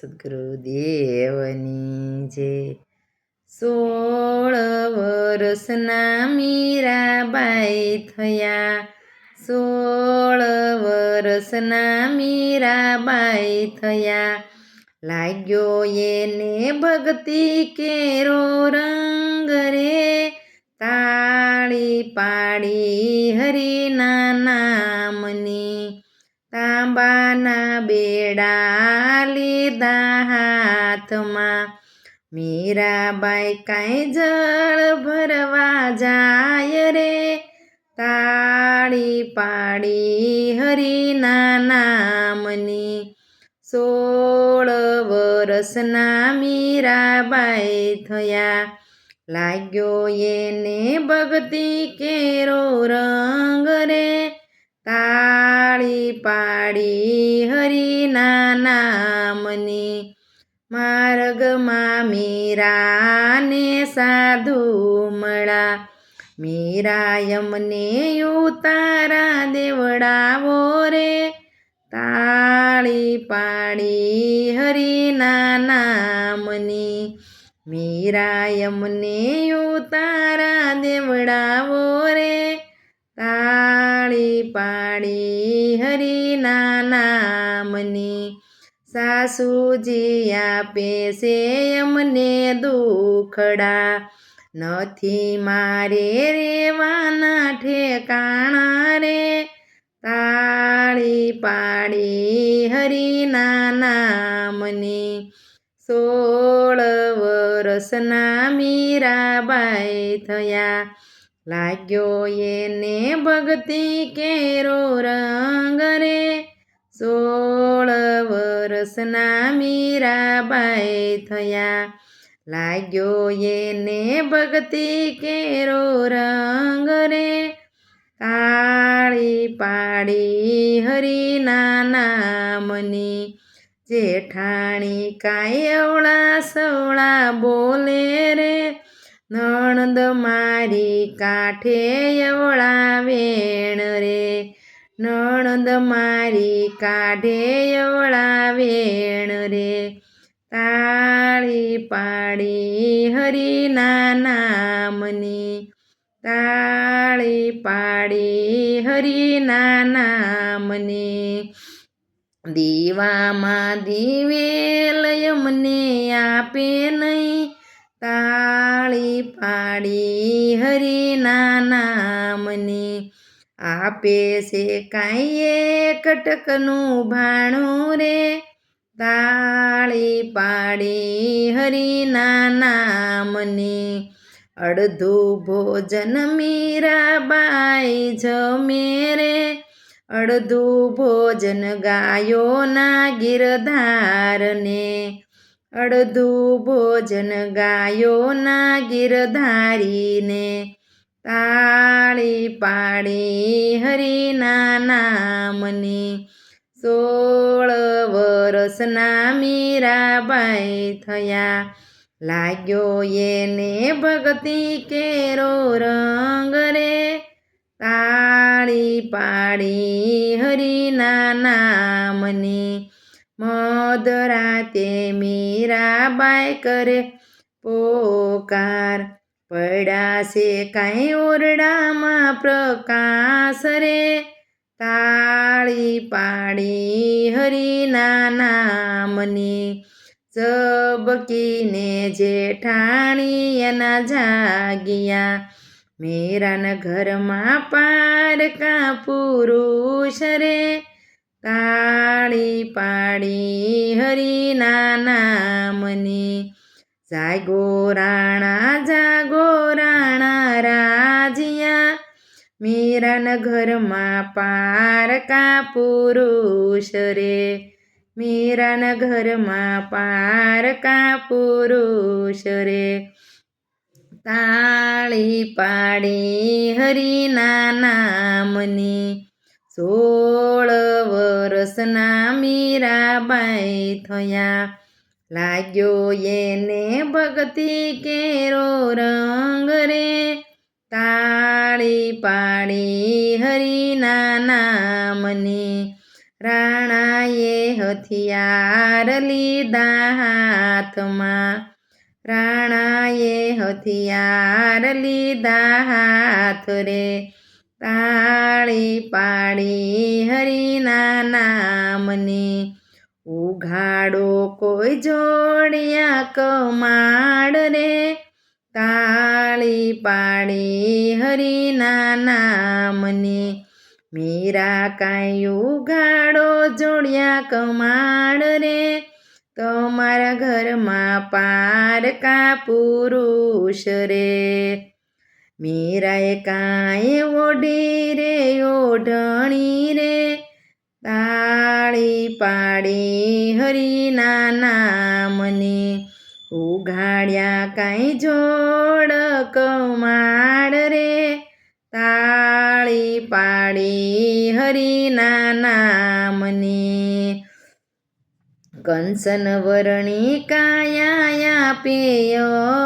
સદગુરુદેવની જે સોળ વર્ષના મીરાબાઈ થયા. સોળ વર્ષના મીરાબાઈ થયા. લાગ્યો એને ભક્તિ કેરો રંગ રે. તાળી પાડી હરિના નામની તાંબાના બેડા લીધા હાથમાં. મીરાબાઈ કાંઈ જળ ભરવા જાય રે. તાળી પાડી હરિના નામની. સોળ વરસના મીરાબાઈ થયા. લાગ્યો એને ભક્તિ કેરો રંગ રે. પાડી હરિના નામની. માર્ગમાં મીરાને સાધુ મળા મીરા યમને ઉતારા દેવડાવો રે. તાળી પાડી હરિના નામની. મીરા યમને ઉતારા દેવડાવો પાડી હરિના નામની સાસુજી આપે છે અમને દુખડા. નથી મારે રેવાના ઠેકાણા રે. તાળી પાડી હરિના નામની. સોળ વર્ષના મીરાબાઈ થયા. લાગ્યો એને ભક્તિ કેરો રંગ રે. સોળ વર્ષના મીરાબાઈ થયા. લાગ્યો એને ભક્તિ કેરો રંગ રે. કાળી પાડી હરિના નામની. જેઠાણી કાયવળા સવળા બોલે રે. નણંદ મારી કાંઠે યવળા વેણ રે. નણંદ મારી કાઢે યવળા વેણ રે. તાળી પાડી હરિના નામની. તાળી પાડી હરિના નામની. દીવામાં દીવેલ યમને આપે નહીં. તાળી પાડી હરિના નામની. આપે છે કાંઈ કટકનું ભાણું રે. તાળી પાડી હરિના નામની. અડધું ભોજન મીરાબાઈ જમે રે. અડધું ભોજન ગાયોના ગિરધારને. અડધું ભોજન ગાયોના ગીરધારીને તાળી પાડી હરિના નામની. સોળ વરસના મીરાબાઈ થયા. લાગ્યો એને ભક્તિ કેરો રંગ રે. તાળી પાડી હરિના નામની. મધરાતે મીરાબાઈ કરે પોકાર પડાશે કાંઈ ઓરડામાં પ્રકાશ રે. તાળી પાડી હરિના નામની, ઝબકીને જેઠાણી એના જાગ્યા. મેરાના ઘરમાં પારકા પુરુષ રે. તાળી પાડી હરિના નામની. જાગો રાણા જાગો રાણા, રાજિયા. મીરાના ઘરમાં પારકા પુરુષ રે? મીરાના ઘરમાં પારકા પુરુષ રે? તાળી પાડી હરિના નામની. સોળ વર્ષના મીરાબાઈ થયા. લાગ્યો એને ભક્તિ કેરો રંગ રે. તાળી પાડી હરિના નામની. રાણાએ હથિયાર લીધા હાથમાં. રાણાએ હથિયાર લીધા હાથ રે. તાળી પાડી હરિના નામની. ઉઘાડો કોઈ જોડિયા કમાડ રે. તાળી પાડી હરિના નામની. મીરા કાંઈ ઉઘાડો જોડિયા કમાડ રે. તમારા ઘરમાં પારકા પુરુષ રે. મીરાએ કાંઈ ઓઢી રે, ઓઢણી રે. તાળી પાડી હરિના નામને. ઉઘાડ્યા કાંઈ જોડ કમાડ રે. તાળી પાડી હરિના નામને. કંસન વરણી કાયા પેય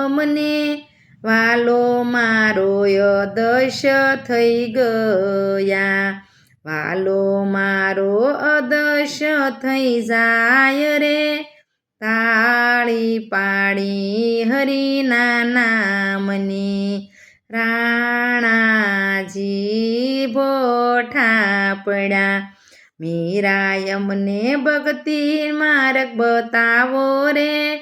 મને. વાલો મારો દશ થઈ ગયા. વાલો મારો અદશ થઈ જાય રે. તાળી પાડી હરિના નામની રાણાજી ભોઠા પડ્યા. મીરાયમને ભક્તિ માર્ગ બતાવો રે.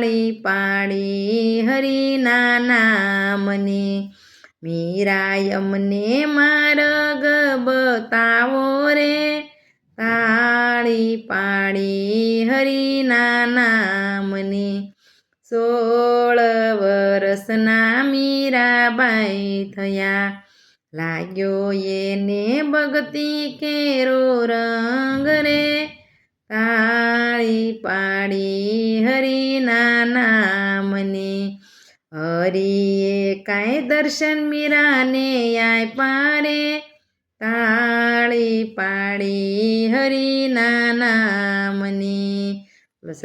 તાળી પાડી હરિના નામની. મીરાય અમને માર્ગ બતાવો રે. તાળી પાડી હરિના નામની. સોળ વર્ષના મીરાબાઈ થયા. લાગ્યો એને ભગતી કેરો રંગ રે. તાળી પાડી હરિના નામને. હરિએ કાંઈ દર્શન મીરાને આપ્યા પારે તાળી પાડી હરિના નામની.